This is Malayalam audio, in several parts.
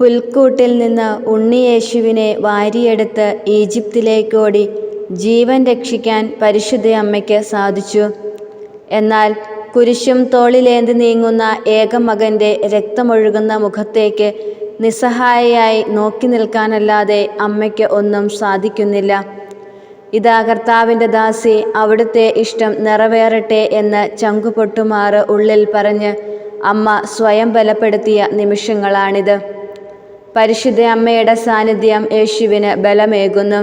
പുൽക്കൂട്ടിൽ നിന്ന് ഉണ്ണിയേശുവിനെ വാരിയെടുത്ത് ഈജിപ്തിലേക്കോടി ജീവൻ രക്ഷിക്കാൻ പരിശുദ്ധ അമ്മയ്ക്ക് സാധിച്ചു. എന്നാൽ കുരിശും തോളിലേന്തി നീങ്ങുന്ന ഏകമകന്റെ രക്തമൊഴുകുന്ന മുഖത്തേക്ക് നിസ്സഹായയായി നോക്കി നിൽക്കാനല്ലാതെ അമ്മയ്ക്ക് ഒന്നും സാധിക്കുന്നില്ല. ഇതാ കർത്താവിന്റെ ദാസി അവിടുത്തെ ഇഷ്ടം നിറവേറട്ടെ എന്ന് ചങ്കുപൊട്ടുമാറ് ഉള്ളിൽ പറഞ്ഞ് അമ്മ സ്വയം ബലപ്പെടുത്തിയ നിമിഷങ്ങളാണിത്. പരിശുദ്ധ അമ്മയുടെ സാന്നിധ്യം യേശുവിന് ബലമേകുന്നു.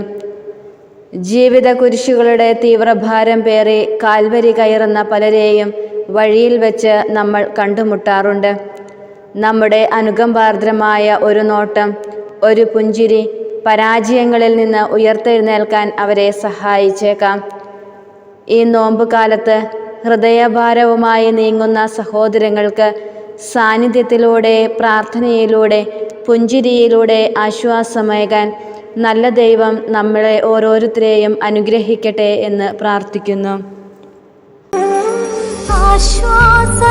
ജീവിത കുരിശുകളുടെ തീവ്രഭാരം പേറി കാൽവരി കയറുന്ന പലരെയും വഴിയിൽ വെച്ച് നമ്മൾ കണ്ടുമുട്ടാറുണ്ട്. നമ്മുടെ അനുകമ്പാർദ്രമായ ഒരു നോട്ടം ഒരു പുഞ്ചിരി പരാജയങ്ങളിൽ നിന്ന് ഉയർത്തെഴുന്നേൽക്കാൻ അവരെ സഹായിച്ചേക്കാം. ഈ നോമ്പുകാലത്ത് ഹൃദയഭാരവുമായി നീങ്ങുന്ന സഹോദരങ്ങൾക്ക് സാന്നിധ്യത്തിലൂടെ പ്രാർത്ഥനയിലൂടെ പുഞ്ചിരിയിലൂടെ ആശ്വാസമേകാൻ നല്ല ദൈവം നമ്മളെ ഓരോരുത്തരെയും അനുഗ്രഹിക്കട്ടെ എന്ന് പ്രാർത്ഥിക്കുന്നു. ആശ്വാസ